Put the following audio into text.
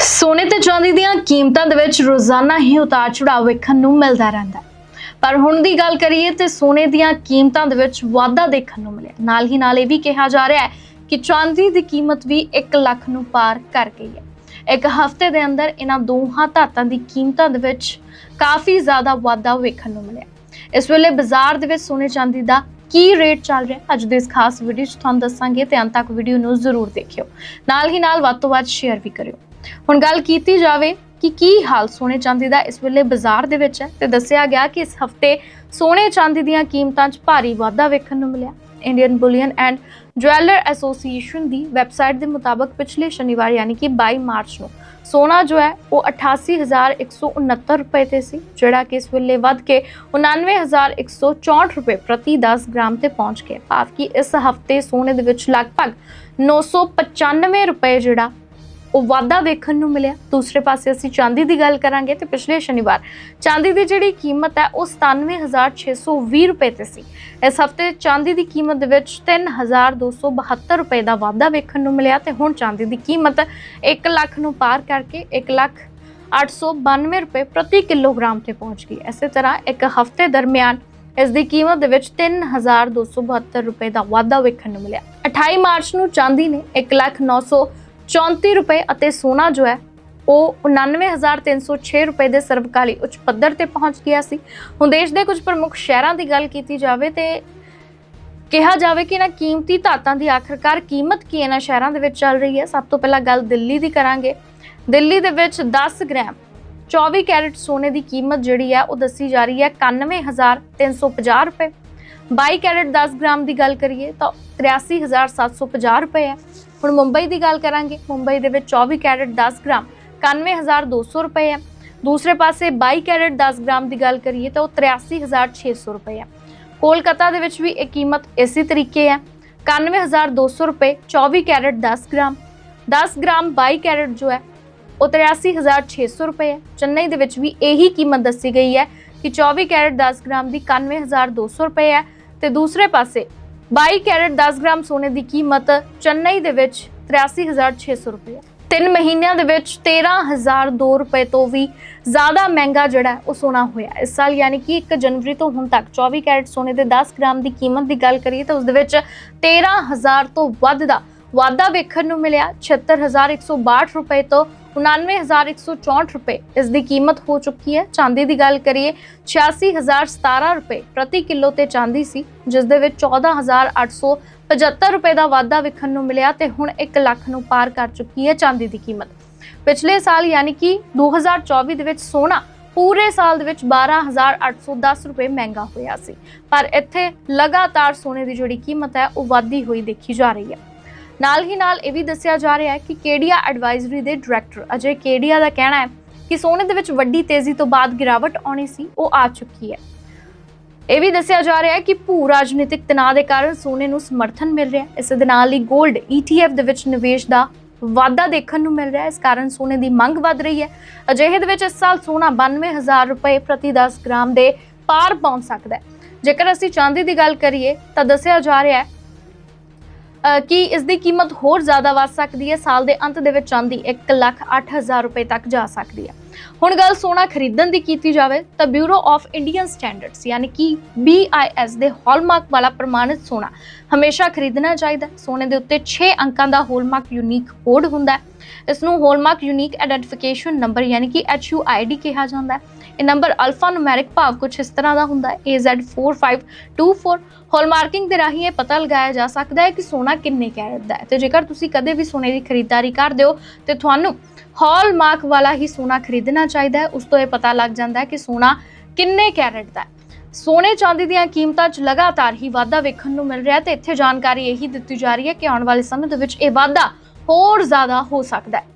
ਸੋਨੇ ਤੇ ਚਾਂਦੀ ਦੀਆਂ ਕੀਮਤਾਂ ਦੇ ਵਿੱਚ ਰੋਜ਼ਾਨਾ ਹੀ ਉਤਾਰ ਚੜਾਅ ਵੇਖਣ ਨੂੰ ਮਿਲਦਾ ਰਹਿੰਦਾ ਹੈ। ਪਰ ਹੁਣ ਦੀ ਗੱਲ ਕਰੀਏ ਤੇ ਸੋਨੇ ਦੀਆਂ ਕੀਮਤਾਂ ਦੇ ਵਿੱਚ ਵਾਧਾ ਦੇਖਣ ਨੂੰ ਮਿਲਿਆ। ਨਾਲ ਹੀ ਨਾਲ ਇਹ ਵੀ ਕਿਹਾ ਜਾ ਰਿਹਾ ਹੈ ਕਿ ਚਾਂਦੀ ਦੀ ਕੀਮਤ ਵੀ 1 ਲੱਖ ਨੂੰ ਪਾਰ ਕਰ ਗਈ ਹੈ। ਇੱਕ ਹਫ਼ਤੇ ਦੇ ਅੰਦਰ ਇਹਨਾਂ ਦੋਹਾਂ ਧਾਤਾਂ ਦੀ ਕੀਮਤਾਂ ਦੇ ਵਿੱਚ ਕਾਫੀ ਜ਼ਿਆਦਾ ਵਾਧਾ ਵੇਖਣ ਨੂੰ ਮਿਲਿਆ। ਇਸ ਵੇਲੇ ਬਾਜ਼ਾਰ ਦੇ ਵਿੱਚ ਸੋਨੇ ਚਾਂਦੀ ਦਾ ਕੀ ਰੇਟ ਚੱਲ ਰਿਹਾ ਅੱਜ ਦੇ ਇਸ ਖਾਸ ਵੀਡੀਓ 'ਚ ਤੁਹਾਨੂੰ ਦੱਸਾਂਗੇ ਤੇ ਅੰਤ ਤੱਕ ਵੀਡੀਓ ਨੂੰ ਜ਼ਰੂਰ ਦੇਖਿਓ। ਨਾਲ ਹੀ ਨਾਲ ਵੱਧ ਤੋਂ ਵੱਧ ਸ਼ੇਅਰ ਵੀ ਕਰਿਓ। ਹੁਣ ਗੱਲ ਕੀਤੀ ਜਾਵੇ ਕਿ ਕੀ ਹਾਲ ਸੋਨੇ ਚਾਂਦੀ ਦਾ ਇਸ ਵੇਲੇ ਬਾਜ਼ਾਰ ਦੇ ਵਿੱਚ ਹੈ ਤੇ ਦੱਸਿਆ ਗਿਆ ਕਿ ਇਸ ਹਫ਼ਤੇ ਸੋਨੇ ਚਾਂਦੀ ਦੀਆਂ ਕੀਮਤਾਂ 'ਚ ਭਾਰੀ ਵਾਧਾ ਵੇਖਣ ਨੂੰ ਮਿਲਿਆ। Indian bullion and jeweller association the website ਦੇ ਮੁਤਾਬਕ ਪਿਛਲੇ ਸ਼ਨੀਵਾਰ ਯਾਨੀ ਕਿ 22 ਮਾਰਚ ਨੂੰ ਸੋਨਾ ਜੋ ਹੈ ਉਹ 88169 ਰੁਪਏ ਤੇ ਸੀ, ਜਿਹੜਾ ਕਿ ਇਸ ਵੇਲੇ ਵੱਧ ਕੇ 99164 ਰੁਪਏ ਪ੍ਰਤੀ 10 ਗ੍ਰਾਮ ਤੇ ਪਹੁੰਚ ਗਿਆ। ਭਾਵ ਕਿ ਇਸ ਹਫ਼ਤੇ ਸੋਨੇ ਦੇ ਵਿੱਚ ਲਗਭਗ 995 ਰੁਪਏ ਜਿਹੜਾ ਉਹ ਵਾਧਾ ਵੇਖਣ ਨੂੰ ਮਿਲਿਆ। ਦੂਸਰੇ ਪਾਸੇ ਅਸੀਂ ਚਾਂਦੀ ਦੀ ਗੱਲ ਕਰਾਂਗੇ ਤੇ ਪਿਛਲੇ ਸ਼ਨੀਵਾਰ ਚਾਂਦੀ ਦੀ ਜਿਹੜੀ ਕੀਮਤ ਹੈ, ਉਹ 97620 ਰੁਪਏ ਤੇ ਸੀ। ਇਸ ਹਫ਼ਤੇ ਚਾਂਦੀ ਦੀ ਕੀਮਤ ਦੇ ਵਿੱਚ 3272 ਰੁਪਏ ਦਾ ਵਾਧਾ ਵੇਖਣ ਨੂੰ ਮਿਲਿਆ ਤੇ ਹੁਣ ਚਾਂਦੀ ਦੀ ਕੀਮਤ 1 ਲੱਖ ਨੂੰ ਪਾਰ ਕਰਕੇ 1 ਲੱਖ 892 ਰੁਪਏ ਪ੍ਰਤੀ ਕਿਲੋਗ੍ਰਾਮ ਤੇ ਪਹੁੰਚ ਗਈ। ਇਸੇ ਤਰ੍ਹਾਂ ਇੱਕ ਹਫ਼ਤੇ ਦਰਮਿਆਨ ਇਸ ਦੀ ਕੀਮਤ ਦੇ ਵਿੱਚ 3272 ਰੁਪਏ ਦਾ ਵਾਧਾ ਵੇਖਣ ਨੂੰ ਮਿਲਿਆ। 28 ਮਾਰਚ ਨੂੰ ਚਾਂਦੀ ਨੇ 1 ਲੱਖ 934 ਰੁਪਏ ਅਤੇ ਸੋਨਾ ਜੋ ਹੈ, ਉਹ 99306 ਰੁਪਏ ਦੇ ਸਰਵਕਾਲੀ ਉੱਚ ਪੱਧਰ ਤੇ ਪਹੁੰਚ ਗਿਆ ਸੀ। ਹੁਣ ਦੇਸ਼ ਦੇ ਕੁਝ ਪ੍ਰਮੁੱਖ ਸ਼ਹਿਰਾਂ ਦੀ ਗੱਲ ਕੀਤੀ ਜਾਵੇ ਤੇ ਕਿਹਾ ਜਾਵੇ ਕਿ ਇਹਨਾਂ ਕੀਮਤੀ ਧਾਤਾਂ ਦੀ ਆਖਰਕਾਰ ਕੀਮਤ ਕੀ ਇਹਨਾਂ ਸ਼ਹਿਰਾਂ ਦੇ ਵਿੱਚ ਚੱਲ ਰਹੀ ਹੈ। ਸਭ ਤੋਂ ਪਹਿਲਾਂ ਗੱਲ ਦਿੱਲੀ ਦੀ ਕਰਾਂਗੇ। ਦਿੱਲੀ ਦੇ ਵਿੱਚ 10 ਗ੍ਰਾਮ 24 ਕੈਰਟ ਸੋਨੇ ਦੀ ਕੀਮਤ ਜਿਹੜੀ ਹੈ, ਉਹ ਦੱਸੀ ਜਾ ਰਹੀ ਹੈ 91350 ਰੁਪਏ। 22 ਕੈਰਟ 10 ਗ੍ਰਾਮ ਦੀ ਗੱਲ ਕਰੀਏ ਤਾਂ 83750 ਰੁਪਏ ਹੈ। ਹੁਣ ਮੁੰਬਈ ਦੀ ਗੱਲ ਕਰਾਂਗੇ, ਮੁੰਬਈ ਦੇ ਵਿੱਚ 24 ਕੈਰਟ 10 ਗ੍ਰਾਮ 91200 ਰੁਪਏ ਹੈ। ਦੂਸਰੇ ਪਾਸੇ 22 ਕੈਰਟ 10 ਗ੍ਰਾਮ ਦੀ ਗੱਲ ਕਰੀਏ ਤਾਂ ਉਹ 83600 ਰੁਪਏ ਹੈ। ਕੋਲਕਾਤਾ ਦੇ ਵਿੱਚ ਵੀ ਇਹ ਕੀਮਤ ਇਸੇ ਤਰੀਕੇ ਹੈ। 91200 ਰੁਪਏ 24 ਕੈਰਟ 10 ਗ੍ਰਾਮ। 10 ਗ੍ਰਾਮ 22 ਕੈਰਟ ਜੋ ਹੈ, ਉਹ 83600 ਰੁਪਏ ਹੈ। ਚੇਨਈ ਦੇ ਵਿੱਚ ਵੀ ਇਹੀ ਕੀਮਤ ਦੱਸੀ ਗਈ ਹੈ ਕਿ 24 ਕੈਰਟ 10 ਗ੍ਰਾਮ ਦੀ 91200 ਰੁਪਏ ਹੈ। ਤੇ ਦੂਸਰੇ ਪਾਸੇ 22 ਕੈਰਟ 10 ਗ੍ਰਾਮ ਸੋਨੇ ਦੀ ਕੀਮਤ ਚੰਨਈ ਦੇ ਵਿੱਚ 83600 ਰੁਪਏ। ਤਿੰਨ ਮਹੀਨਿਆਂ ਦੇ ਵਿੱਚ 13002 ਰੁਪਏ ਤੋਂ ਵੀ ਜ਼ਿਆਦਾ ਮਹਿੰਗਾ ਜਿਹੜਾ ਉਹ ਸੋਨਾ ਹੋਇਆ। ਇਸ ਸਾਲ ਯਾਨੀ ਕਿ 1 ਜਨਵਰੀ ਤੋਂ ਹੁਣ ਤੱਕ 24 ਕੈਰਟ ਸੋਨੇ ਦੇ 10 ਗ੍ਰਾਮ ਦੀ ਕੀਮਤ ਦੀ ਗੱਲ ਕਰੀਏ ਤਾਂ ਉਸ ਦੇ ਵਿੱਚ 13000 ਤੋਂ ਵੱਧ ਦਾ ਵਾਧਾ ਵੇਖਣ ਨੂੰ ਮਿਲਿਆ। 76162 ਰੁਪਏ ਤੋਂ 99164 ਰੁਪਏ ਇਸ ਦੀ ਕੀਮਤ ਹੋ ਚੁੱਕੀ ਹੈ। ਚਾਂਦੀ ਦੀ ਗੱਲ ਕਰੀਏ 86017 ਰੁਪਏ ਪ੍ਰਤੀ ਕਿਲੋ ਤੇ ਚਾਂਦੀ ਸੀ, ਜਿਸ ਦੇ ਵਿੱਚ 14875 ਰੁਪਏ ਦਾ ਵਾਧਾ ਵੇਖਣ ਨੂੰ ਮਿਲਿਆ ਤੇ ਹੁਣ 1 ਲੱਖ ਨੂੰ ਪਾਰ ਕਰ ਚੁੱਕੀ ਹੈ ਚਾਂਦੀ ਦੀ ਕੀਮਤ। ਪਿਛਲੇ ਸਾਲ ਯਾਨੀ ਕਿ 2024 ਦੇ ਵਿੱਚ ਸੋਨਾ ਪੂਰੇ ਸਾਲ ਦੇ ਵਿੱਚ 12810 ਰੁਪਏ ਮਹਿੰਗਾ ਹੋਇਆ ਸੀ। ਪਰ ਇੱਥੇ ਲਗਾਤਾਰ ਸੋਨੇ ਦੀ ਜਿਹੜੀ ਕੀਮਤ ਹੈ, ਉਹ ਵਾਧੀ ਹੋਈ ਦੇਖੀ ਜਾ ਰਹੀ ਹੈ। ਨਾਲ ਹੀ ਨਾਲ ਇਹ ਵੀ ਦੱਸਿਆ ਜਾ ਰਿਹਾ ਹੈ ਕਿ ਕੇਡੀਆ ਐਡਵਾਈਜ਼ਰੀ ਦੇ ਡਾਇਰੈਕਟਰ, ਅਜੇ ਕੇਡੀਆ ਦਾ ਕਹਿਣਾ ਹੈ ਕਿ ਸੋਨੇ ਦੇ ਵਿੱਚ ਵੱਡੀ ਤੇਜ਼ੀ ਤੋਂ ਬਾਅਦ ਗਿਰਾਵਟ ਆਉਣੀ ਸੀ, ਉਹ ਆ ਚੁੱਕੀ ਹੈ। ਇਹ ਵੀ ਦੱਸਿਆ ਜਾ ਰਿਹਾ ਹੈ ਕਿ ਭੂ ਰਾਜਨੀਤਿਕ ਤਣਾਅ ਦੇ ਕਾਰਨ ਸੋਨੇ ਨੂੰ ਸਮਰਥਨ ਮਿਲ ਰਿਹਾ ਹੈ। ਇਸ ਦੇ ਨਾਲ ਹੀ 골ਡ ETF ਦੇ ਵਿੱਚ ਨਿਵੇਸ਼ ਦਾ ਵਾਧਾ ਦੇਖਣ ਨੂੰ ਮਿਲ ਰਿਹਾ ਹੈ। ਇਸ ਕਾਰਨ ਸੋਨੇ ਦੀ ਮੰਗ ਵੱਧ ਰਹੀ ਹੈ। ਅਜਿਹੇ ਦੇ ਵਿੱਚ ਇਸ ਸਾਲ ਸੋਨਾ 92000 ਰੁਪਏ ਪ੍ਰਤੀ 10 ਗ੍ਰਾਮ ਦੇ ਪਾਰ ਪਹੁੰਚ ਸਕਦਾ ਹੈ। ਜੇਕਰ ਅਸੀਂ ਚਾਂਦੀ ਦੀ ਗੱਲ ਕਰੀਏ, ਤਾਂ ਦੱਸਿਆ ਜਾ ਰਿਹਾ ਹੈ ਕਿ ਇਸ ਦੀ ਕੀਮਤ ਹੋਰ ਜ਼ਿਆਦਾ ਵੱਧ ਸਕਦੀ ਹੈ? ਸਾਲ ਦੇ ਅੰਤ ਦੇ ਵਿੱਚ ਚਾਂਦੀ 1 ਲੱਖ 8000 ਰੁਪਏ ਤੱਕ ਜਾ ਸਕਦੀ ਹੈ। ਹੁਣ ਗੱਲ ਸੋਨਾ ਖਰੀਦਣ ਦੀ ਕੀਤੀ ਜਾਵੇ ਤਾਂ ਬਿਊਰੋ ਆਫ ਇੰਡੀਅਨ ਸਟੈਂਡਰਡਸ ਯਾਨੀ ਕਿ BIS ਦੇ ਹਾਲਮਾਰਕ ਵਾਲਾ ਪ੍ਰਮਾਣਿਤ ਸੋਨਾ ਹਮੇਸ਼ਾ ਖਰੀਦਣਾ ਚਾਹੀਦਾ ਸੋਨੇ ਦੇ ਉੱਤੇ 6 ਅੰਕਾਂ ਦਾ ਹਾਲਮਾਰਕ ਯੂਨੀਕ ਕੋਡ ਹੁੰਦਾ ਹੈ। ਇਸ ਨੂੰ ਹਾਲਮਾਰਕ ਯੂਨੀਕ ਆਇਡੈਂਟੀਫਿਕੇਸ਼ਨ ਨੰਬਰ ਯਾਨੀ ਕਿ HUID ਕਿਹਾ ਜਾਂਦਾ ਹੈ। ਇਹ ਨੰਬਰ ਅਲਫਾ ਨੂਮੈਰਿਕ ਭਾਵ ਕੁਝ ਇਸ ਤਰ੍ਹਾਂ ਦਾ ਹੁੰਦਾ ਹੈ AZ4524 ਹਾਲਮਾਰਕਿੰਗ ਦੇ ਰਾਹੀਂ ਇਹ ਪਤਾ ਲਗਾਇਆ ਜਾ ਸਕਦਾ ਹੈ ਕਿ ਸੋਨਾ ਕਿੰਨੇ ਕੈਰਟ ਦਾ ਹੈ। ਤੇ ਜੇਕਰ ਤੁਸੀਂ ਕਦੇ ਵੀ ਸੋਨੇ ਦੀ ਖਰੀਦਦਾਰੀ ਕਰਦੇ ਹੋ, ਤੇ ਤੁਹਾਨੂੰ ਹਾਲਮਾਰਕ ਵਾਲਾ ਹੀ ਸੋਨਾ ਖਰੀਦਣਾ ਚਾਹੀਦਾ ਹੈ, ਉਸ ਤੋਂ ਇਹ ਪਤਾ ਲੱਗ ਜਾਂਦਾ ਹੈ ਕਿ ਸੋਨਾ ਕਿੰਨੇ ਕੈਰਟ ਦਾ ਹੈ। ਸੋਨੇ ਚਾਂਦੀ ਦੀਆਂ ਕੀਮਤਾਂ 'ਚ ਲਗਾਤਾਰ ਹੀ ਵਾਧਾ ਵੇਖਣ ਨੂੰ ਮਿਲ ਰਿਹਾ ਹੈ, ਤੇ ਇੱਥੇ ਜਾਣਕਾਰੀ ਇਹੀ ਦਿੱਤੀ ਜਾ ਰਹੀ ਹੈ ਕਿ ਆਉਣ ਵਾਲੇ ਸਮੇਂ ਦੇ ਵਿੱਚ ਇਹ ਵਾਧਾ ਹੋਰ ਜ਼ਿਆਦਾ ਹੋ ਸਕਦਾ ਹੈ।